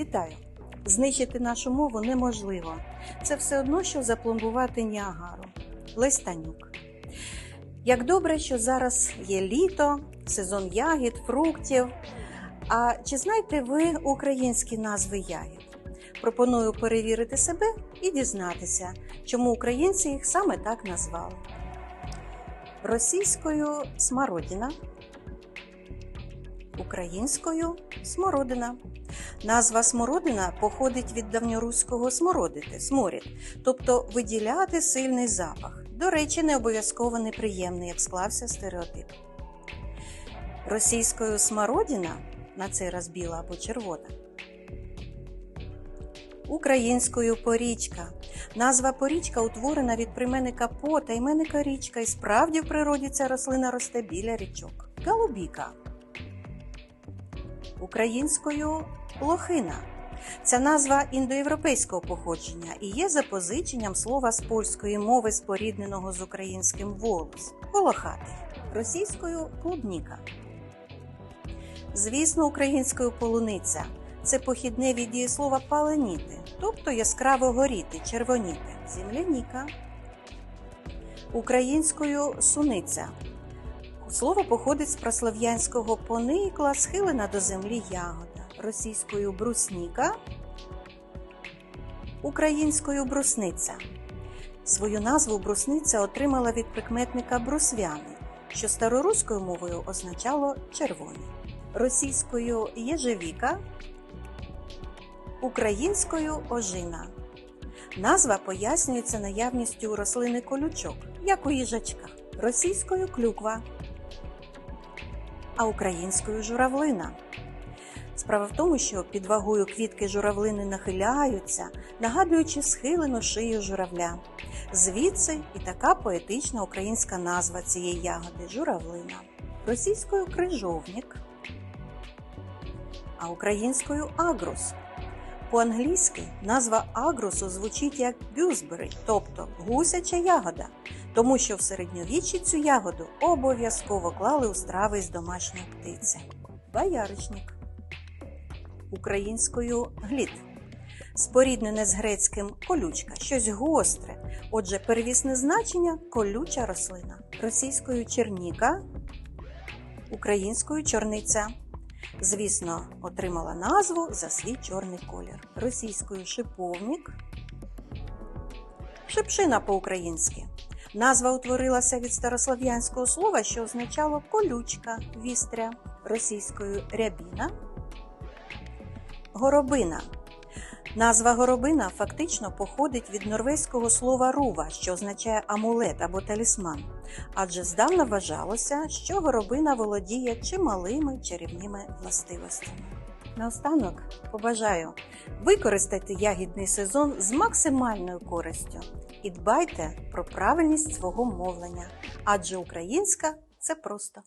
Вітаю! Знищити нашу мову неможливо. Це все одно, що запломбувати Ніагару. Лесь Танюк. Як добре, що зараз є літо, сезон ягід, фруктів. А чи знаєте ви українські назви ягід? Пропоную перевірити себе і дізнатися, чому українці їх саме так назвали. Російською смородина, українською смородина. Назва смородина походить від давньоруського смородити, сморід, тобто виділяти сильний запах. До речі, не обов'язково неприємний, як склався стереотип. Російською смородина, на цей раз біла або червона. Українською порічка. Назва порічка утворена від прийменника по та іменника річка, і справді в природі ця рослина росте біля річок. Голубіка. Українською лохина. Ця назва індоєвропейського походження і є запозиченням слова з польської мови, спорідненого з українським волос волохатий, російською клубніка. Звісно, українською полуниця це похідне від дієслова паленіти, тобто яскраво горіти, червоніти, земляніка. Українською суниця. Слово походить з прослов'янського поникла, схилена до землі ягода, російською брусніка, українською брусниця. Свою назву брусниця отримала від прикметника брусвяний, що староруською мовою означало червоний, російською єжевіка, українською ожина. Назва пояснюється наявністю у рослини колючок, як у їжачка, російською клюква, а українською журавлина. Справа в тому, що під вагою квітки журавлини нахиляються, нагадуючи схилену шию журавля. Звідси і така поетична українська назва цієї ягоди журавлина. Російською крижовник, а українською агрус. По-англійськи назва агрусу звучить як бюзбери, тобто гусяча ягода, тому що в середньовіччі цю ягоду обов'язково клали у страви з домашньої птиці. Бояричник. Українською глід. Споріднене з грецьким колючка, щось гостре. Отже, первісне значення колюча рослина. Російською черніка, українською чорниця. Звісно, отримала назву за свій чорний колір. Російською шиповник, шипшина по-українськи. Назва утворилася від старослов'янського слова, що означало колючка, вістря, російською рябіна, горобина. Назва горобина фактично походить від норвезького слова рува, що означає амулет або талісман, адже здавна вважалося, що горобина володіє чималими чарівними властивостями. Наостанок побажаю використати ягідний сезон з максимальною користю і дбайте про правильність свого мовлення, адже українська це просто.